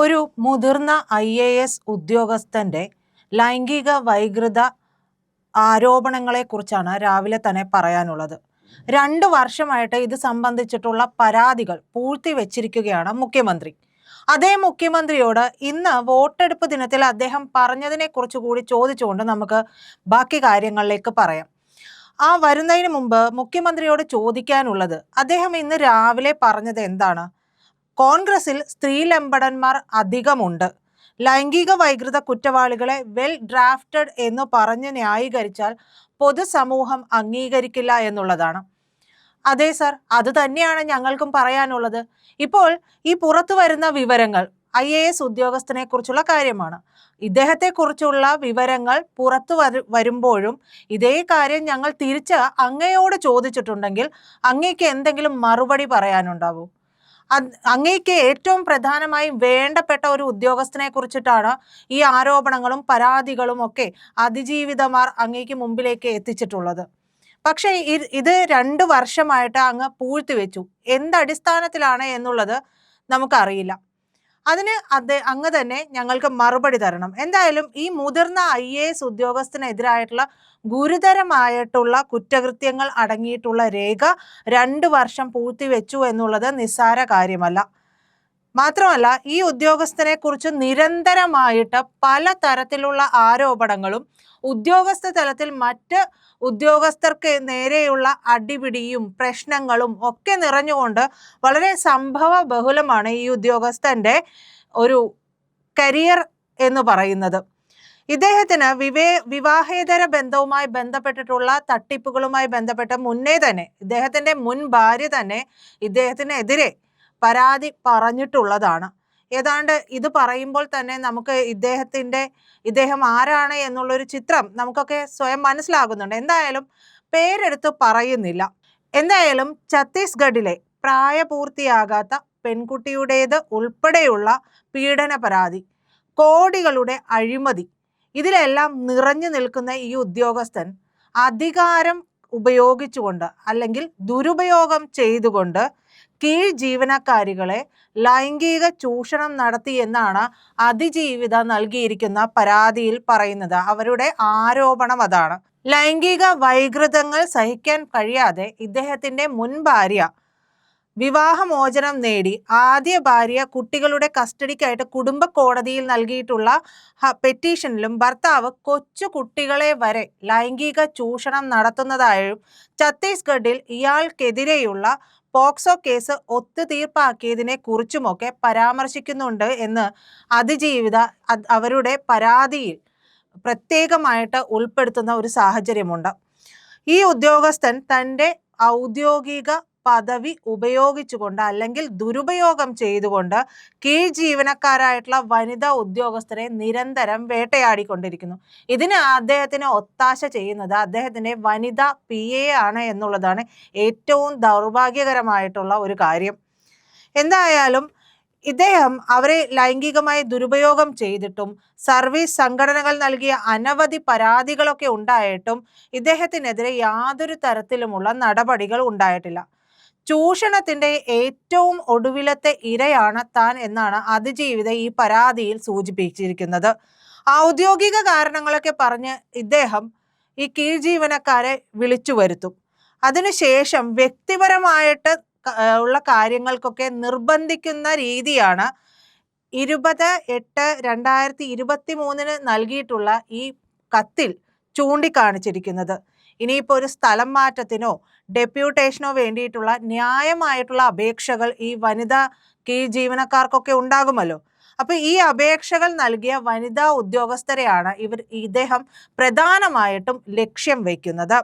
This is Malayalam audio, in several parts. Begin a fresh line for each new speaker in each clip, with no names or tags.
ഒരു മുതിർന്ന ഐ എ എസ് ഉദ്യോഗസ്ഥന്റെ ലൈംഗിക വൈകൃത ആരോപണങ്ങളെക്കുറിച്ചാണ് രാവിലെ തന്നെ പറയാനുള്ളത്. രണ്ട് വർഷമായിട്ട് ഇത് സംബന്ധിച്ചിട്ടുള്ള പരാതികൾ പൂഴ്ത്തി വെച്ചിരിക്കുകയാണ് മുഖ്യമന്ത്രി. അതേ മുഖ്യമന്ത്രിയോട് ഇന്ന് വോട്ടെടുപ്പ് ദിനത്തിൽ അദ്ദേഹം പറഞ്ഞതിനെ കുറിച്ച് കൂടി ചോദിച്ചുകൊണ്ട് നമുക്ക് ബാക്കി കാര്യങ്ങളിലേക്ക് പറയാം. ആ വരുന്നതിന് മുമ്പ് മുഖ്യമന്ത്രിയോട് ചോദിക്കാനുള്ളത് അദ്ദേഹം ഇന്ന് രാവിലെ പറഞ്ഞത് എന്താണ്? കോൺഗ്രസിൽ സ്ത്രീലമ്പടന്മാർ അധികമുണ്ട്. ലൈംഗിക വൈകൃത കുറ്റവാളികളെ വെൽ ഡ്രാഫ്റ്റഡ് എന്ന് പറഞ്ഞ് ന്യായീകരിച്ചാൽ പൊതുസമൂഹം അംഗീകരിക്കില്ല എന്നുള്ളതാണ്. അതെ സർ അത് തന്നെയാണ് ഞങ്ങൾക്കും പറയാനുള്ളത്. ഇപ്പോൾ ഈ പുറത്തു വരുന്ന വിവരങ്ങൾ ഐ എ എസ് ഉദ്യോഗസ്ഥനെ കുറിച്ചുള്ള കാര്യമാണ്. ഇദ്ദേഹത്തെ കുറിച്ചുള്ള വിവരങ്ങൾ പുറത്തു വരു വരുമ്പോഴും ഇതേ കാര്യം ഞങ്ങൾ തിരിച്ച് അങ്ങയോട് ചോദിച്ചിട്ടുണ്ടെങ്കിൽ അങ്ങേക്ക് എന്തെങ്കിലും മറുപടി പറയാനുണ്ടാവൂ. അങ്ങേക്ക് ഏറ്റവും പ്രധാനമായും വേണ്ടപ്പെട്ട ഒരു ഉദ്യോഗസ്ഥനെ കുറിച്ചിട്ടാണ് ഈ ആരോപണങ്ങളും പരാതികളും ഒക്കെ അതിജീവിതമാർ അങ്ങേക്ക് മുമ്പിലേക്ക് എത്തിച്ചിട്ടുള്ളത്. പക്ഷേ ഇത് രണ്ട് വർഷമായിട്ട് അങ്ങ് പൂഴ്ത്തിവെച്ചു. എന്തടിസ്ഥാനത്തിലാണ് എന്നുള്ളത് നമുക്കറിയില്ല. അതിന് അത് അങ്ങ് തന്നെ ഞങ്ങൾക്ക് മറുപടി തരണം. എന്തായാലും ഈ മുതിർന്ന ഐ എ എസ് ഉദ്യോഗസ്ഥനെതിരായിട്ടുള്ള ഗുരുതരമായിട്ടുള്ള കുറ്റകൃത്യങ്ങൾ അടങ്ങിയിട്ടുള്ള രേഖ രണ്ട് വർഷം പൂഴ്ത്തിവെച്ചു എന്നുള്ളത് നിസ്സാര കാര്യമല്ല. മാത്രമല്ല ഈ ഉദ്യോഗസ്ഥനെ കുറിച്ച് നിരന്തരമായിട്ട് പല തരത്തിലുള്ള ആരോപണങ്ങളും ഉദ്യോഗസ്ഥ തലത്തിൽ മറ്റ് ഉദ്യോഗസ്ഥർക്ക് നേരെയുള്ള അടിപിടിയും പ്രശ്നങ്ങളും ഒക്കെ നിറഞ്ഞുകൊണ്ട് വളരെ സംഭവ ബഹുലമാണ് ഈ ഉദ്യോഗസ്ഥന്റെ ഒരു കരിയർ എന്ന് പറയുന്നത്. ഇദ്ദേഹത്തിന് വിവേ വിവാഹേതര ബന്ധവുമായി ബന്ധപ്പെട്ടിട്ടുള്ള തട്ടിപ്പുകളുമായി ബന്ധപ്പെട്ട് മുന്നേ തന്നെ ഇദ്ദേഹത്തിന്റെ മുൻ ഭാര്യ തന്നെ ഇദ്ദേഹത്തിനെതിരെ പരാതി പറഞ്ഞിട്ടുള്ളതാണ്. ഏതാണ്ട് ഇത് പറയുമ്പോൾ തന്നെ നമുക്ക് ഇദ്ദേഹത്തിന്റെ ഇദ്ദേഹം ആരാണ് എന്നുള്ളൊരു ചിത്രം നമുക്കൊക്കെ സ്വയം മനസ്സിലാകുന്നുണ്ട്. എന്തായാലും പേരെടുത്ത് പറയുന്നില്ല. എന്തായാലും ഛത്തീസ്ഗഡിലെ പ്രായപൂർത്തിയാകാത്ത പെൺകുട്ടിയുടേത് ഉൾപ്പെടെയുള്ള പീഡന പരാതി കോടികളുടെ അഴിമതി ഇതിലെല്ലാം നിറഞ്ഞു നിൽക്കുന്ന ഈ ഉദ്യോഗസ്ഥൻ അധികാരം ഉപയോഗിച്ചുകൊണ്ട് അല്ലെങ്കിൽ ദുരുപയോഗം ചെയ്തുകൊണ്ട് കീഴ് ജീവനക്കാരികളെ ലൈംഗിക ചൂഷണം നടത്തിയെന്നാണ് അതിജീവിത നൽകിയിരിക്കുന്ന പരാതിയിൽ പറയുന്നത്. അവരുടെ ആരോപണം അതാണ്. ലൈംഗിക വൈകൃതങ്ങൾ സഹിക്കാൻ കഴിയാതെ ഇദ്ദേഹത്തിന്റെ മുൻ ഭാര്യ വിവാഹമോചനം നേടി. ആദ്യ ഭാര്യ കുട്ടികളുടെ കസ്റ്റഡിക്കായിട്ട് കുടുംബ കോടതിയിൽ നൽകിയിട്ടുള്ള പെറ്റീഷനിലും ഭർത്താവ് കൊച്ചു കുട്ടികളെ വരെ ലൈംഗിക ചൂഷണം നടത്തുന്നതായും ഛത്തീസ്ഗഡിൽ ഇയാൾക്കെതിരെയുള്ള പോക്സോ കേസ് ഒത്തുതീർപ്പാക്കിയതിനെ കുറിച്ചുമൊക്കെ പരാമർശിക്കുന്നുണ്ട് എന്ന് അതിജീവിത അവരുടെ പരാതിയിൽ പ്രത്യേകമായിട്ട് ഉൾപ്പെടുത്തുന്ന ഒരു സാഹചര്യമുണ്ട്. ഈ ഉദ്യോഗസ്ഥൻ തന്റെ ഔദ്യോഗിക പദവി ഉപയോഗിച്ചുകൊണ്ട് അല്ലെങ്കിൽ ദുരുപയോഗം ചെയ്തുകൊണ്ട് കീഴ് ജീവനക്കാരായിട്ടുള്ള വനിതാ ഉദ്യോഗസ്ഥരെ നിരന്തരം വേട്ടയാടിക്കൊണ്ടിരിക്കുന്നു. ഇതിന് അദ്ദേഹത്തിന് ഒത്താശ ചെയ്യുന്നത് അദ്ദേഹത്തിന്റെ വനിതാ പി എ ആണ് എന്നുള്ളതാണ് ഏറ്റവും ദൗർഭാഗ്യകരമായിട്ടുള്ള ഒരു കാര്യം. എന്തായാലും ഇദ്ദേഹം അവരെ ലൈംഗികമായി ദുരുപയോഗം ചെയ്തിട്ടും സർവീസ് സംഘടനകൾ നൽകിയ അനവധി പരാതികളൊക്കെ ഉണ്ടായിട്ടും ഇദ്ദേഹത്തിനെതിരെ യാതൊരു തരത്തിലുമുള്ള നടപടികൾ ഉണ്ടായിട്ടില്ല. ചൂഷണത്തിന്റെ ഏറ്റവും ഒടുവിലത്തെ ഇരയാണ് താൻ എന്നാണ് അതിജീവിത ഈ പരാതിയിൽ സൂചിപ്പിച്ചിരിക്കുന്നത്. ഔദ്യോഗിക കാരണങ്ങളൊക്കെ പറഞ്ഞ് ഇദ്ദേഹം ഈ കീഴ് ജീവനക്കാരെ വിളിച്ചു വരുത്തും. അതിനുശേഷം വ്യക്തിപരമായിട്ട് ഉള്ള കാര്യങ്ങൾക്കൊക്കെ നിർബന്ധിക്കുന്ന രീതിയാണ് ഇരുപത് എട്ട് രണ്ടായിരത്തി ഇരുപത്തി മൂന്നിന് നൽകിയിട്ടുള്ള ഈ കത്തിൽ ചൂണ്ടിക്കാണിച്ചിരിക്കുന്നത്. ഇനിയിപ്പോൾ ഒരു സ്ഥലം മാറ്റത്തിനോ ഡെപ്യൂട്ടേഷനോ വേണ്ടിയിട്ടുള്ള ന്യായമായിട്ടുള്ള അപേക്ഷകൾ ഈ വനിതാ കീ ജീവനക്കാർക്കൊക്കെ ഉണ്ടാകുമല്ലോ. അപ്പൊ ഈ അപേക്ഷകൾ നൽകിയ വനിതാ ഉദ്യോഗസ്ഥരെയാണ് ഇവർ ഇദ്ദേഹം പ്രധാനമായിട്ടും ലക്ഷ്യം വയ്ക്കുന്നത്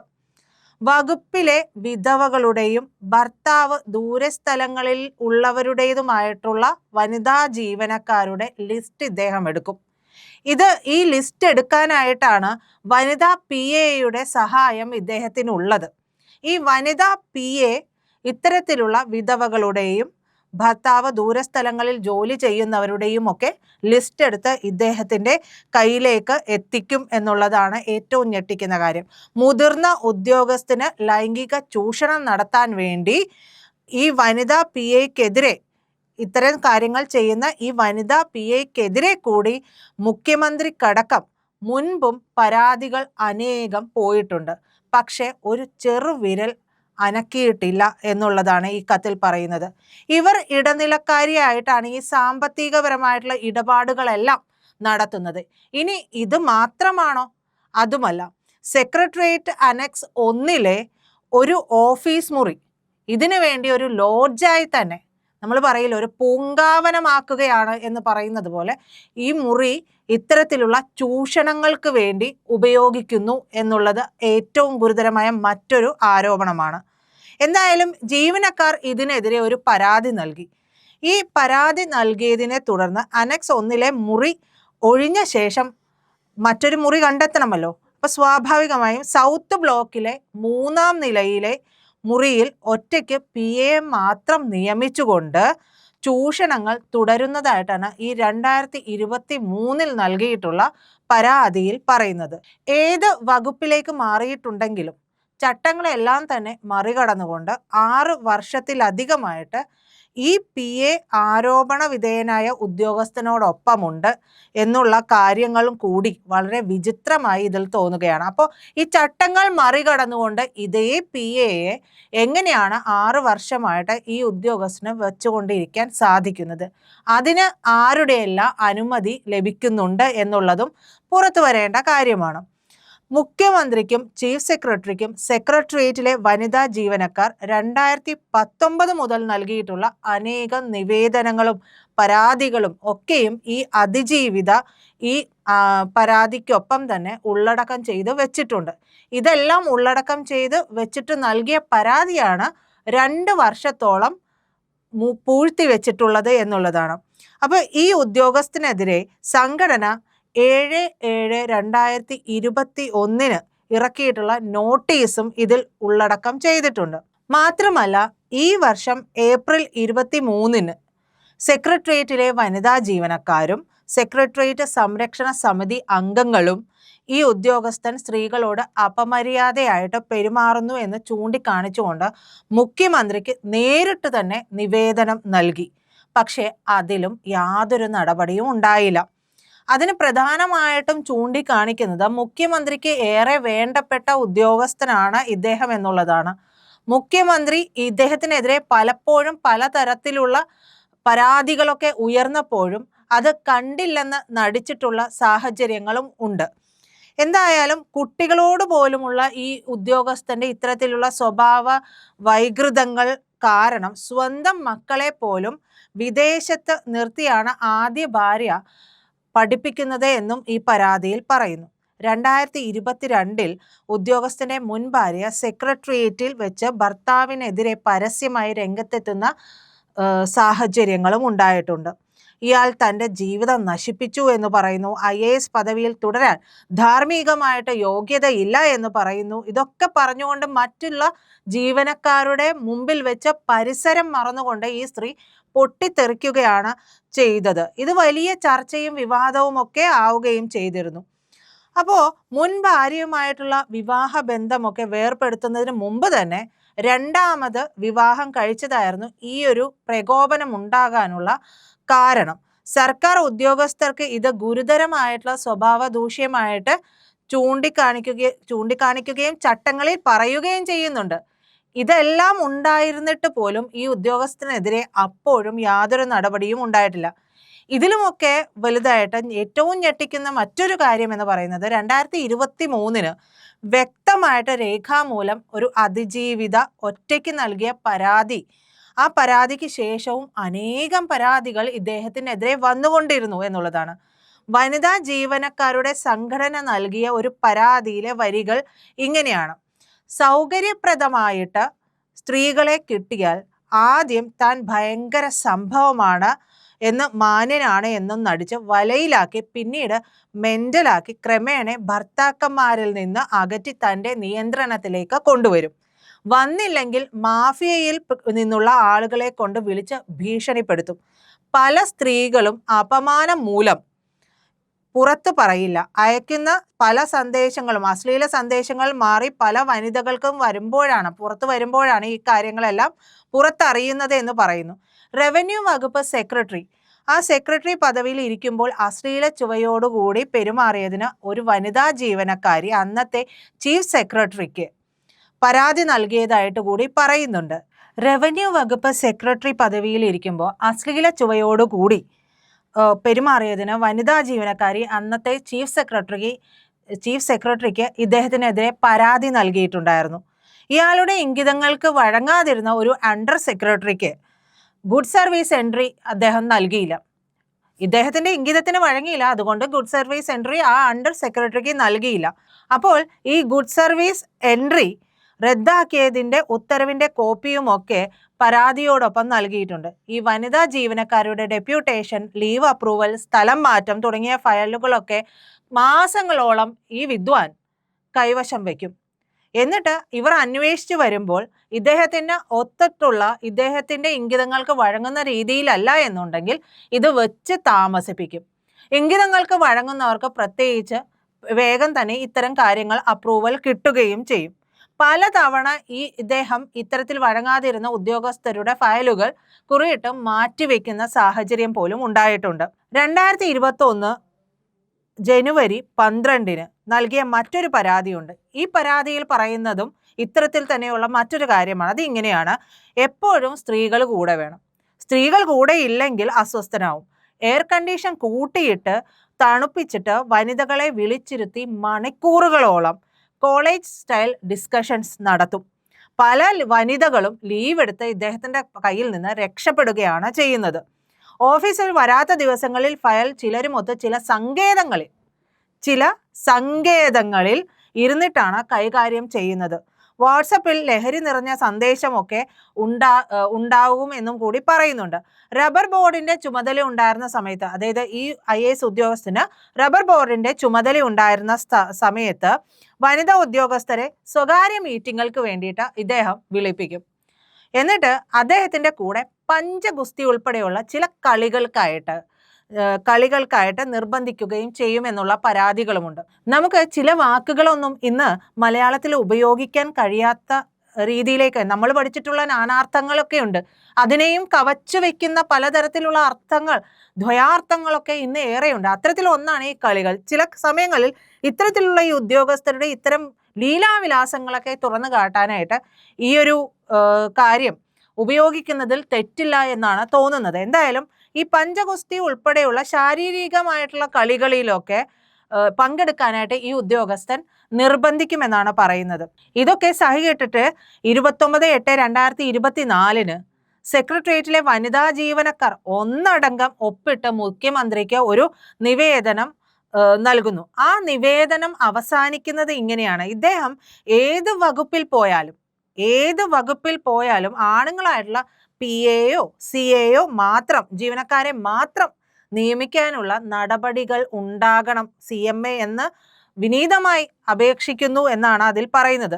വകുപ്പിലെ വിധവകളുടെയും ഭർത്താവ് ദൂരസ്ഥലങ്ങളിൽ ഉള്ളവരുടേതുമായിട്ടുള്ള വനിതാ ജീവനക്കാരുടെ ലിസ്റ്റ് ഇദ്ദേഹം എടുക്കും. ഇത് ഈ ലിസ്റ്റ് എടുക്കാനായിട്ടാണ് വനിതാ പി എയുടെ സഹായം ഇദ്ദേഹത്തിനുള്ളത്. ഈ വനിതാ പി എ ഇത്തരത്തിലുള്ള വിധവകളുടെയും ഭർത്താവ് ദൂരസ്ഥലങ്ങളിൽ ജോലി ചെയ്യുന്നവരുടെയും ഒക്കെ ലിസ്റ്റ് എടുത്ത് ഇദ്ദേഹത്തിന്റെ കയ്യിലേക്ക് എത്തിക്കും എന്നുള്ളതാണ് ഏറ്റവും ഞെട്ടിക്കുന്ന കാര്യം. മുതിർന്ന ഉദ്യോഗസ്ഥന് ലൈംഗിക ചൂഷണം നടത്താൻ വേണ്ടി ഈ വനിതാ പി എക്കെതിരെ ഇത്തരം കാര്യങ്ങൾ ചെയ്യുന്ന ഈ വനിതാ പി എക്കെതിരെ കൂടി മുഖ്യമന്ത്രിക്കടക്കം മുൻപും പരാതികൾ അനേകം പോയിട്ടുണ്ട്. പക്ഷേ ഒരു ചെറുവിരൽ അനക്കിയിട്ടില്ല എന്നുള്ളതാണ് ഈ കത്തിൽ പറയുന്നത്. ഇവർ ഇടനിലക്കാരിയായിട്ടാണ് ഈ സാമ്പത്തികപരമായിട്ടുള്ള ഇടപാടുകളെല്ലാം നടത്തുന്നത്. ഇനി ഇത് മാത്രമാണോ? അതുമല്ല സെക്രട്ടേറിയറ്റ് അനക്സ് ഒന്നിലെ ഒരു ഓഫീസ് മുറി ഇതിനു വേണ്ടി ഒരു ലോഡ്ജായി തന്നെ നമ്മൾ പറയില്ല ഒരു പൂങ്കാവനമാക്കുകയാണ് എന്ന് പറയുന്നത് പോലെ ഈ മുറി ഇത്തരത്തിലുള്ള ചൂഷണങ്ങൾക്ക് വേണ്ടി ഉപയോഗിക്കുന്നു എന്നുള്ളത് ഏറ്റവും ഗുരുതരമായ മറ്റൊരു ആരോപണമാണ്. എന്തായാലും ജീവനക്കാർ ഇതിനെതിരെ ഒരു പരാതി നൽകി. ഈ പരാതി നൽകിയതിനെ തുടർന്ന് അനക്സ് ഒന്നിലെ മുറി ഒഴിഞ്ഞ ശേഷം മറ്റൊരു മുറി കണ്ടെത്തണമല്ലോ. അപ്പൊ സ്വാഭാവികമായും സൗത്ത് ബ്ലോക്കിലെ മൂന്നാം നിലയിലെ മുറിയിൽ ഒറ്റയ്ക്ക് പി എ മാത്രം നിയമിച്ചുകൊണ്ട് ചൂഷണങ്ങൾ തുടരുന്നതായിട്ടാണ് ഈ രണ്ടായിരത്തി ഇരുപത്തി മൂന്നിൽ നൽകിയിട്ടുള്ള പരാതിയിൽ പറയുന്നത്. ഏത് വകുപ്പിലേക്ക് മാറിയിട്ടുണ്ടെങ്കിലും ചട്ടങ്ങളെല്ലാം തന്നെ മറികടന്നുകൊണ്ട് ആറ് വർഷത്തിലധികമായിട്ട് ഈ പി എ ആരോപണ വിധേയനായ ഉദ്യോഗസ്ഥനോടൊപ്പമുണ്ട് എന്നുള്ള കാര്യങ്ങളും കൂടി വളരെ വിചിത്രമായി ഇതിൽ തോന്നുകയാണ്. അപ്പോൾ ഈ ചട്ടങ്ങൾ മറികടന്നുകൊണ്ട് ഇതേ പി എയെ എങ്ങനെയാണ് ആറു വർഷമായിട്ട് ഈ ഉദ്യോഗസ്ഥന് വെച്ചുകൊണ്ടിരിക്കാൻ സാധിക്കുന്നത്? അതിന് ആരുടെയെല്ലാം അനുമതി ലഭിക്കുന്നുണ്ട് എന്നുള്ളതും പുറത്തു വരേണ്ട കാര്യമാണ്. മുഖ്യമന്ത്രിക്കും ചീഫ് സെക്രട്ടറിക്കും സെക്രട്ടേറിയറ്റിലെ വനിതാ ജീവനക്കാർ രണ്ടായിരത്തി പത്തൊമ്പത് മുതൽ നൽകിയിട്ടുള്ള അനേകം നിവേദനങ്ങളും പരാതികളും ഒക്കെയും ഈ അതിജീവിത ഈ പരാതിക്കൊപ്പം തന്നെ ഉള്ളടക്കം ചെയ്ത് വെച്ചിട്ടുണ്ട്. ഇതെല്ലാം ഉള്ളടക്കം ചെയ്ത് വെച്ചിട്ട് നൽകിയ പരാതിയാണ് രണ്ട് വർഷത്തോളം പൂഴ്ത്തി വെച്ചിട്ടുള്ളത് എന്നുള്ളതാണ്. അപ്പോൾ ഈ ഉദ്യോഗസ്ഥനെതിരെ സംഘടന ഏഴ് ഏഴ് രണ്ടായിരത്തി ഇരുപത്തി ഒന്നിന് ഇറക്കിയിട്ടുള്ള നോട്ടീസും ഇതിൽ ഉള്ളടക്കം ചെയ്തിട്ടുണ്ട്. മാത്രമല്ല ഈ വർഷം ഏപ്രിൽ ഇരുപത്തി മൂന്നിന് സെക്രട്ടേറിയറ്റിലെ വനിതാ ജീവനക്കാരും സെക്രട്ടേറിയറ്റ് സംരക്ഷണ സമിതി അംഗങ്ങളും ഈ ഉദ്യോഗസ്ഥൻ സ്ത്രീകളോട് അപമര്യാദയായിട്ട് പെരുമാറുന്നു എന്ന് ചൂണ്ടിക്കാണിച്ചുകൊണ്ട് മുഖ്യമന്ത്രിക്ക് നേരിട്ട് തന്നെ നിവേദനം നൽകി. പക്ഷേ അതിലും യാതൊരു നടപടിയും ഉണ്ടായില്ല. അതിന് പ്രധാനമായിട്ടും ചൂണ്ടിക്കാണിക്കുന്നത് മുഖ്യമന്ത്രിക്ക് ഏറെ വേണ്ടപ്പെട്ട ഉദ്യോഗസ്ഥനാണ് ഇദ്ദേഹം എന്നുള്ളതാണ്. മുഖ്യമന്ത്രി ഇദ്ദേഹത്തിനെതിരെ പലപ്പോഴും പലതരത്തിലുള്ള പരാതികളൊക്കെ ഉയർന്നപ്പോഴും അത് കണ്ടില്ലെന്ന് നടിച്ചിട്ടുള്ള സാഹചര്യങ്ങളും ഉണ്ട്. എന്തായാലും കുട്ടികളോട് പോലുമുള്ള ഈ ഉദ്യോഗസ്ഥന്റെ ഇത്തരത്തിലുള്ള സ്വഭാവ വൈകൃതങ്ങൾ കാരണം സ്വന്തം മക്കളെ പോലും വിദേശത്ത് നിർത്തിയാണ് ആദ്യ ഭാര്യ പഠിപ്പിക്കുന്നത് എന്നും ഈ പരാതിയിൽ പറയുന്നു. രണ്ടായിരത്തി ഇരുപത്തിരണ്ടിൽ ഉദ്യോഗസ്ഥന്റെ മുൻ ഭാര്യ സെക്രട്ടേറിയറ്റിൽ വെച്ച് ഭർത്താവിനെതിരെ പരസ്യമായി രംഗത്തെത്തുന്ന സാഹചര്യങ്ങളും ഉണ്ടായിട്ടുണ്ട്. ഇയാൾ തന്റെ ജീവിതം നശിപ്പിച്ചു എന്ന് പറയുന്നു. ഐ എ എസ് പദവിയിൽ തുടരാൻ ധാർമ്മികമായിട്ട് യോഗ്യതയില്ല എന്ന് പറയുന്നു. ഇതൊക്കെ പറഞ്ഞുകൊണ്ട് മറ്റുള്ള ജീവനക്കാരുടെ മുമ്പിൽ വെച്ച പരിസരം മറന്നുകൊണ്ട് ഈ സ്ത്രീ പൊട്ടിത്തെറിക്കുകയാണ് ചെയ്തത്. ഇത് വലിയ ചർച്ചയും വിവാദവും ഒക്കെ ആവുകയും ചെയ്തിരുന്നു. അപ്പോൾ മുൻ ഭാര്യയുമായിട്ടുള്ള വിവാഹ ബന്ധമൊക്കെ വേർപ്പെടുത്തുന്നതിന് മുമ്പ് തന്നെ രണ്ടാമത് വിവാഹം കഴിച്ചതായിരുന്നു ഈ ഒരു പ്രകോപനം ഉണ്ടാകാനുള്ള കാരണം സർക്കാർ ഉദ്യോഗസ്ഥർക്ക് ഇത് ഗുരുതരമായിട്ടുള്ള സ്വഭാവ ദൂഷ്യമായിട്ട് ചൂണ്ടിക്കാണിക്കുക ചൂണ്ടിക്കാണിക്കുകയും ചട്ടങ്ങളിൽ പറയുകയും ചെയ്യുന്നുണ്ട്. ഇതെല്ലാം ഉണ്ടായിരുന്നിട്ട് പോലും ഈ ഉദ്യോഗസ്ഥനെതിരെ അപ്പോഴും യാതൊരു നടപടിയും ഉണ്ടായിട്ടില്ല. ഇതിലുമൊക്കെ വലുതായിട്ട് ഏറ്റവും ഞെട്ടിക്കുന്ന മറ്റൊരു കാര്യം എന്ന് പറയുന്നത് രണ്ടായിരത്തി ഇരുപത്തി മൂന്നിന് വ്യക്തമായിട്ട് രേഖാമൂലം ഒരു അതിജീവിത ഒറ്റയ്ക്ക് നൽകിയ പരാതി ആ പരാതിക്ക് ശേഷവും അനേകം പരാതികൾ ഇദ്ദേഹത്തിനെതിരെ വന്നുകൊണ്ടിരുന്നു എന്നുള്ളതാണ്. വനിതാ ജീവനക്കാരുടെ സംഘടന നൽകിയ ഒരു പരാതിയിലെ വരികൾ ഇങ്ങനെയാണ്. സൗകര്യപ്രദമായിട്ട് സ്ത്രീകളെ കിട്ടിയാൽ ആദ്യം താൻ ഭയങ്കര സംഭവമാണ് എന്ന് മാന്യനാണ് എന്നും നടിച്ച് വലയിലാക്കി പിന്നീട് മെന്റലാക്കി ക്രമേണ ഭർത്താക്കന്മാരിൽ നിന്ന് അകറ്റി തന്റെ നിയന്ത്രണത്തിലേക്ക് കൊണ്ടുവരും. വന്നില്ലെങ്കിൽ മാഫിയയിൽ നിന്നുള്ള ആളുകളെ കൊണ്ട് വിളിച്ച് ഭീഷണിപ്പെടുത്തും. പല സ്ത്രീകളും അപമാനം മൂലം പുറത്തു പറയില്ല. അയക്കുന്ന പല സന്ദേശങ്ങളും അശ്ലീല സന്ദേശങ്ങൾ മാറി പല വനിതകൾക്കും വരുമ്പോഴാണ് പുറത്തു വരുമ്പോഴാണ് ഈ കാര്യങ്ങളെല്ലാം പുറത്തറിയുന്നത് എന്ന് പറയുന്നു. റവന്യൂ വകുപ്പ് സെക്രട്ടറി ആ സെക്രട്ടറി പദവിയിൽ ഇരിക്കുമ്പോൾ അശ്ലീല ചുവയോടുകൂടി പെരുമാറിയതിന് ഒരു വനിതാ ജീവനക്കാരി അന്നത്തെ ചീഫ് സെക്രട്ടറിക്ക് പരാതി നൽകിയതായിട്ട് കൂടി പറയുന്നുണ്ട്. റവന്യൂ വകുപ്പ് സെക്രട്ടറി പദവിയിൽ ഇരിക്കുമ്പോൾ അശ്ലീല ചുവയോടുകൂടി പെരുമാറിയതിന് വനിതാ ജീവനക്കാരി അന്നത്തെ ചീഫ് സെക്രട്ടറി ചീഫ് സെക്രട്ടറിക്ക് ഇദ്ദേഹത്തിനെതിരെ പരാതി നൽകിയിട്ടുണ്ടായിരുന്നു. ഇയാളുടെ ഇംഗിതങ്ങൾക്ക് വഴങ്ങാതിരുന്ന ഒരു അണ്ടർ സെക്രട്ടറിക്ക് ഗുഡ് സർവീസ് എൻട്രി അദ്ദേഹം നൽകിയില്ല. ഇദ്ദേഹത്തിന്റെ ഇംഗിതത്തിന് വഴങ്ങിയില്ല അതുകൊണ്ട് ഗുഡ് സർവീസ് എൻട്രി ആ അണ്ടർ സെക്രട്ടറിക്ക് നൽകിയില്ല. അപ്പോൾ ഈ ഗുഡ് സർവീസ് എൻട്രി റദ്ദാക്കിയതിന്റെ കോപ്പിയും കോപ്പിയുമൊക്കെ പരാതിയോടൊപ്പം നൽകിയിട്ടുണ്ട്. ഈ വനിതാ ജീവനക്കാരുടെ ഡെപ്യൂട്ടേഷൻ ലീവ് അപ്രൂവൽ സ്ഥലം മാറ്റം തുടങ്ങിയ ഫയലുകളൊക്കെ മാസങ്ങളോളം ഈ വിദ്വാൻ കൈവശം വയ്ക്കും. എന്നിട്ട് ഇവർ അന്വേഷിച്ചു വരുമ്പോൾ ഇദ്ദേഹത്തിന് ഒത്തിട്ടുള്ള ഇദ്ദേഹത്തിന്റെ ഇംഗിതങ്ങൾക്ക് വഴങ്ങുന്ന രീതിയിലല്ല എന്നുണ്ടെങ്കിൽ ഇത് വെച്ച് താമസിപ്പിക്കും. ഇംഗിതങ്ങൾക്ക് വഴങ്ങുന്നവർക്ക് പ്രത്യേകിച്ച് വേഗം തന്നെ ഇത്തരം കാര്യങ്ങൾ അപ്രൂവൽ കിട്ടുകയും ചെയ്യും. പലതവണ ഈ ഇദ്ദേഹം ഇത്തരത്തിൽ വഴങ്ങാതിരുന്ന ഉദ്യോഗസ്ഥരുടെ ഫയലുകൾ കുറിയിട്ട് മാറ്റിവെക്കുന്ന സാഹചര്യം പോലും ഉണ്ടായിട്ടുണ്ട്. രണ്ടായിരത്തി ഇരുപത്തി ഒന്ന് ജനുവരി പന്ത്രണ്ടിന് നൽകിയ മറ്റൊരു പരാതിയുണ്ട്. ഈ പരാതിയിൽ പറയുന്നതും ഇത്തരത്തിൽ തന്നെയുള്ള മറ്റൊരു കാര്യമാണ്. അത് ഇങ്ങനെയാണ്. എപ്പോഴും സ്ത്രീകൾ കൂടെ വേണം. സ്ത്രീകൾ കൂടെ ഇല്ലെങ്കിൽ അസ്വസ്ഥനാവും. എയർ കണ്ടീഷൻ കൂട്ടിയിട്ട് തണുപ്പിച്ചിട്ട് വനിതകളെ വിളിച്ചിരുത്തി മണിക്കൂറുകളോളം കോളേജ് സ്റ്റൈൽ ഡിസ്കഷൻസ് നടത്തും. പല വനിതകളും ലീവ് എടുത്ത് ഇദ്ദേഹത്തിന്റെ കയ്യിൽ നിന്ന് രക്ഷപ്പെടുകയാണ് ചെയ്യുന്നത്. ഓഫീസിൽ വരാത്ത ദിവസങ്ങളിൽ ഫയൽ ചിലരുമൊത്ത് ചില സങ്കേതങ്ങളിൽ ചില സങ്കേതങ്ങളിൽ ഇരുന്നിട്ടാണ് കൈകാര്യം ചെയ്യുന്നത്. വാട്സപ്പിൽ ലഹരി നിറഞ്ഞ സന്ദേശമൊക്കെ ഉണ്ടാ ഉണ്ടാവും എന്നും കൂടി പറയുന്നുണ്ട്. റബ്ബർ ബോർഡിന്റെ ചുമതല ഉണ്ടായിരുന്ന സമയത്ത് അതായത് ഈ ഐ എസ് ഉദ്യോഗസ്ഥന് റബ്ബർ ബോർഡിന്റെ ചുമതല ഉണ്ടായിരുന്ന സമയത്ത് വനിതാ ഉദ്യോഗസ്ഥരെ സ്വകാര്യ മീറ്റിങ്ങൾക്ക് വേണ്ടിയിട്ട് ഇദ്ദേഹം വിളിപ്പിക്കും. എന്നിട്ട് അദ്ദേഹത്തിന്റെ കൂടെ പഞ്ചഗുസ്തി ഉൾപ്പെടെയുള്ള ചില കളികൾക്കായിട്ട് കളികൾക്കായിട്ട് നിർബന്ധിക്കുകയും ചെയ്യുമെന്നുള്ള പരാതികളുമുണ്ട്. നമുക്ക് ചില വാക്കുകളൊന്നും ഇന്ന് മലയാളത്തിൽ ഉപയോഗിക്കാൻ കഴിയാത്ത രീതിയിലേക്ക് നമ്മൾ പഠിച്ചിട്ടുള്ള നാനാർത്ഥങ്ങളൊക്കെ ഉണ്ട്. അതിനെയും കവച്ചു വെക്കുന്ന പലതരത്തിലുള്ള അർത്ഥങ്ങൾ ദ്വയാർത്ഥങ്ങളൊക്കെ ഇന്ന് ഏറെയുണ്ട്. അത്തരത്തിൽ ഒന്നാണ് ഈ കളികൾ. ചില സമയങ്ങളിൽ ഇത്തരത്തിലുള്ള ഈ ഉദ്യോഗസ്ഥരുടെ ഇത്തരം ലീലാവിലാസങ്ങളൊക്കെ തുറന്നു കാട്ടാനായിട്ട് ഈ ഒരു കാര്യം ഉപയോഗിക്കുന്നതിൽ തെറ്റില്ല എന്നാണ് തോന്നുന്നത്. എന്തായാലും ഈ പഞ്ചഗുസ്തി ഉൾപ്പെടെയുള്ള ശാരീരികമായിട്ടുള്ള കളികളിലൊക്കെ പങ്കെടുക്കാനായിട്ട് ഈ ഉദ്യോഗസ്ഥൻ നിർബന്ധിക്കുമെന്നാണ് പറയുന്നത്. ഇതൊക്കെ സഹികെട്ടിട്ട് ഇരുപത്തൊമ്പത് എട്ട് രണ്ടായിരത്തി ഇരുപത്തിനാലിന് സെക്രട്ടേറിയറ്റിലെ വനിതാ ജീവനക്കാർ ഒന്നടങ്കം ഒപ്പിട്ട് മുഖ്യമന്ത്രിക്ക് ഒരു നിവേദനം നൽകുന്നു. ആ നിവേദനം അവസാനിക്കുന്നത് ഇങ്ങനെയാണ്. ഇദ്ദേഹം ഏത് വകുപ്പിൽ പോയാലും ഏത് വകുപ്പിൽ പോയാലും ആണുങ്ങളായിട്ടുള്ള പി എയോ സി എയോ മാത്രം ജീവനക്കാരെ മാത്രം നിയമിക്കാനുള്ള നടപടികൾ ഉണ്ടാകണം. സി എം എ എന്ന് വിനീതമായി അപേക്ഷിക്കുന്നു എന്നാണ് അതിൽ പറയുന്നത്.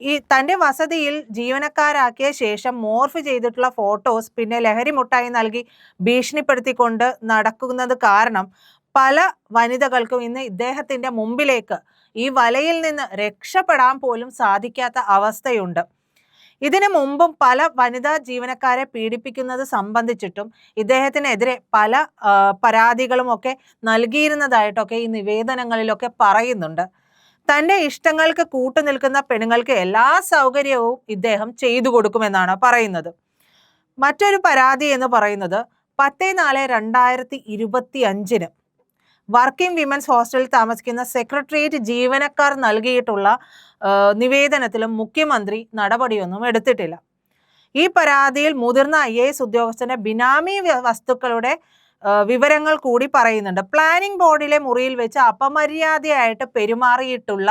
ഈ തന്റെ വസതിയിൽ ജീവനക്കാരാക്കിയ ശേഷം മോർഫ് ചെയ്തിട്ടുള്ള ഫോട്ടോസ് പിന്നെ ലഹരി മുട്ടായി നൽകി ഭീഷണിപ്പെടുത്തിക്കൊണ്ട് നടക്കുന്നത് കാരണം പല വനിതകൾക്കും ഇന്ന് ഇദ്ദേഹത്തിന്റെ മുമ്പിലേക്ക് ഈ വലയിൽ നിന്ന് രക്ഷപ്പെടാൻ പോലും സാധിക്കാത്ത അവസ്ഥയുണ്ട്. ഇതിനു മുമ്പും പല വനിതാ ജീവനക്കാരെ പീഡിപ്പിക്കുന്നത് സംബന്ധിച്ചിട്ടും ഇദ്ദേഹത്തിനെതിരെ പല പരാതികളും ഒക്കെ നൽകിയിരുന്നതായിട്ടൊക്കെ ഈ നിവേദനങ്ങളിലൊക്കെ പറയുന്നുണ്ട്. തന്റെ ഇഷ്ടങ്ങൾക്ക് കൂട്ടുനിൽക്കുന്ന പെണ്ണുങ്ങൾക്ക് എല്ലാ സൗകര്യവും ഇദ്ദേഹം ചെയ്തു കൊടുക്കുമെന്നാണ് പറയുന്നത്. മറ്റൊരു പരാതി എന്ന് പറയുന്നത് പത്ത് നാല് രണ്ടായിരത്തി ഇരുപത്തി അഞ്ചിന് വർക്കിംഗ് വിമൻസ് ഹോസ്റ്റലിൽ താമസിക്കുന്ന സെക്രട്ടേറിയറ്റ് ജീവനക്കാർ നൽകിയിട്ടുള്ള നിവേദനത്തിലും മുഖ്യമന്ത്രി നടപടിയൊന്നും എടുത്തിട്ടില്ല. ഈ പരാതിയിൽ മുതിർന്ന ഐ എ എസ് ഉദ്യോഗസ്ഥന്റെ ബിനാമി വസ്തുക്കളുടെ വിവരങ്ങൾ കൂടി പറയുന്നുണ്ട്. പ്ലാനിംഗ് ബോർഡിലെ മുറിയിൽ വെച്ച് അപമര്യാദയായിട്ട് പെരുമാറിയിട്ടുള്ള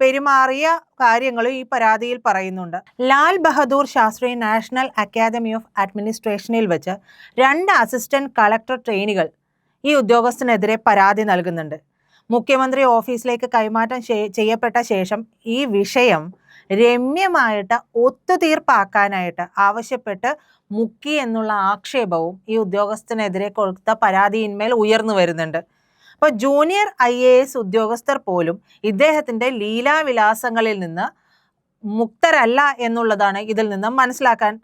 പെരുമാറിയ കാര്യങ്ങളും ഈ പരാതിയിൽ പറയുന്നുണ്ട്. Lal Bahadur Shastri national academy of അഡ്മിനിസ്ട്രേഷനിൽ വെച്ച് രണ്ട് അസിസ്റ്റന്റ് കളക്ടർ ട്രെയിനികൾ ഈ ഉദ്യോഗസ്ഥനെതിരെ പരാതി നൽകുന്നുണ്ട്. മുഖ്യമന്ത്രി ഓഫീസിലേക്ക് കൈമാറ്റം ചെയ്യപ്പെട്ട ശേഷം ഈ വിഷയം രമ്യമായിട്ട് ഒത്തുതീർപ്പാക്കാനായിട്ട് ആവശ്യപ്പെട്ട് മുക്കി എന്നുള്ള ആക്ഷേപവും ഈ ഉദ്യോഗസ്ഥനെതിരെ കൊടുത്ത പരാതിയിന്മേൽ ഉയർന്നു വരുന്നുണ്ട്. അപ്പോൾ ജൂനിയർ ഐ എ എസ് ഉദ്യോഗസ്ഥർ പോലും ഇദ്ദേഹത്തിന്റെ ലീലാവിലാസങ്ങളിൽ നിന്ന് മുക്തരല്ല എന്നുള്ളതാണ് ഇതിൽ നിന്ന് മനസ്സിലാക്കാൻ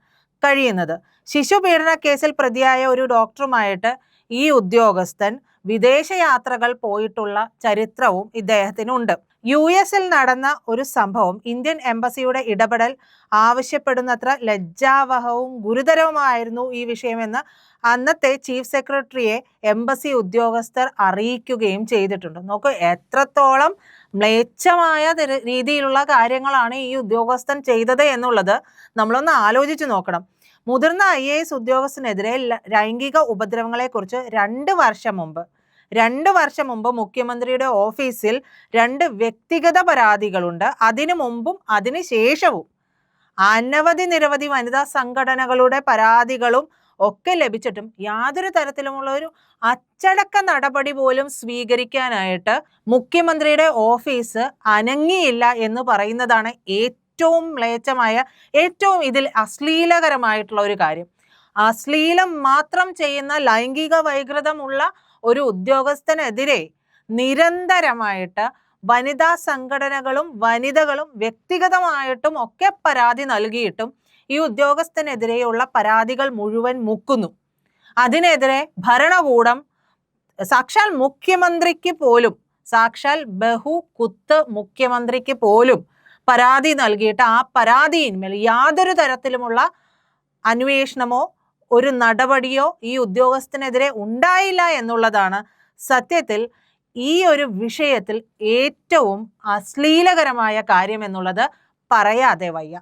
കഴിയുന്നത്. ശിശുപീഡന കേസിൽ പ്രതിയായ ഒരു ഡോക്ടറുമായിട്ട് ഈ ഉദ്യോഗസ്ഥൻ വിദേശയാത്രകൾ പോയിട്ടുള്ള ചരിത്രവും ഇദ്ദേഹത്തിനുണ്ട്. യു എസിൽ നടന്ന ഒരു സംഭവം ഇന്ത്യൻ എംബസിയുടെ ഇടപെടൽ ആവശ്യപ്പെടുന്നത്ര ലജ്ജാവഹവും ഗുരുതരവുമായിരുന്നു ഈ വിഷയമെന്ന് അന്നത്തെ ചീഫ് സെക്രട്ടറിയെ എംബസി ഉദ്യോഗസ്ഥർ അറിയിക്കുകയും ചെയ്തിട്ടുണ്ട്. നോക്കൂ എത്രത്തോളം മ്ലേച്ഛമായ രീതിയിലുള്ള കാര്യങ്ങളാണ് ഈ ഉദ്യോഗസ്ഥൻ ചെയ്തത് എന്നുള്ളത് നമ്മളൊന്ന് ആലോചിച്ച് നോക്കണം. മുതിർന്ന ഐ എ എസ് ഉദ്യോഗസ്ഥനെതിരെ ലൈംഗിക ഉപദ്രവങ്ങളെക്കുറിച്ച് രണ്ട് വർഷം മുമ്പ് രണ്ട് വർഷം മുമ്പ് മുഖ്യമന്ത്രിയുടെ ഓഫീസിൽ രണ്ട് വ്യക്തിഗത പരാതികളുണ്ട്. അതിനു മുമ്പും അതിനു ശേഷവും അനവധി നിരവധി വനിതാ സംഘടനകളുടെ പരാതികളും ഒക്കെ ലഭിച്ചിട്ടും യാതൊരു തരത്തിലുമുള്ള ഒരു അച്ചടക്ക നടപടി പോലും സ്വീകരിക്കാനായിട്ട് മുഖ്യമന്ത്രിയുടെ ഓഫീസ് അനങ്ങിയില്ല എന്ന് പറയുന്നതാണ് ഏറ്റവും മ്ലേച്ഛമായ ഏറ്റവും ഇതിൽ അശ്ലീലകരമായിട്ടുള്ള ഒരു കാര്യം. അശ്ലീലം മാത്രം ചെയ്യുന്ന ലൈംഗിക വൈകൃതമുള്ള ഒരു ഉദ്യോഗസ്ഥനെതിരെ നിരന്തരമായിട്ട് വനിതാ സംഘടനകളും വനിതകളും വ്യക്തിഗതമായിട്ടും ഒക്കെ പരാതി നൽകിയിട്ടും ഈ ഉദ്യോഗസ്ഥനെതിരെയുള്ള പരാതികൾ മുഴുവൻ മുക്കുന്നു. അതിനെതിരെ ഭരണകൂടം സാക്ഷാൽ മുഖ്യമന്ത്രിക്ക് പോലും സാക്ഷാൽ ബഹു കുത്ത് മുഖ്യമന്ത്രിക്ക് പോലും പരാതി നൽകിയിട്ട് ആ പരാതിയിന്മേൽ യാതൊരു തരത്തിലുമുള്ള അന്വേഷണമോ ഒരു നടപടിയോ ഈ ഉദ്യോഗസ്ഥനെതിരെ ഉണ്ടായില്ല എന്നുള്ളതാണ് സത്യത്തിൽ ഈ ഒരു വിഷയത്തിൽ ഏറ്റവും അശ്ലീലകരമായ കാര്യം എന്നുള്ളത് പറയാതെ വയ്യ.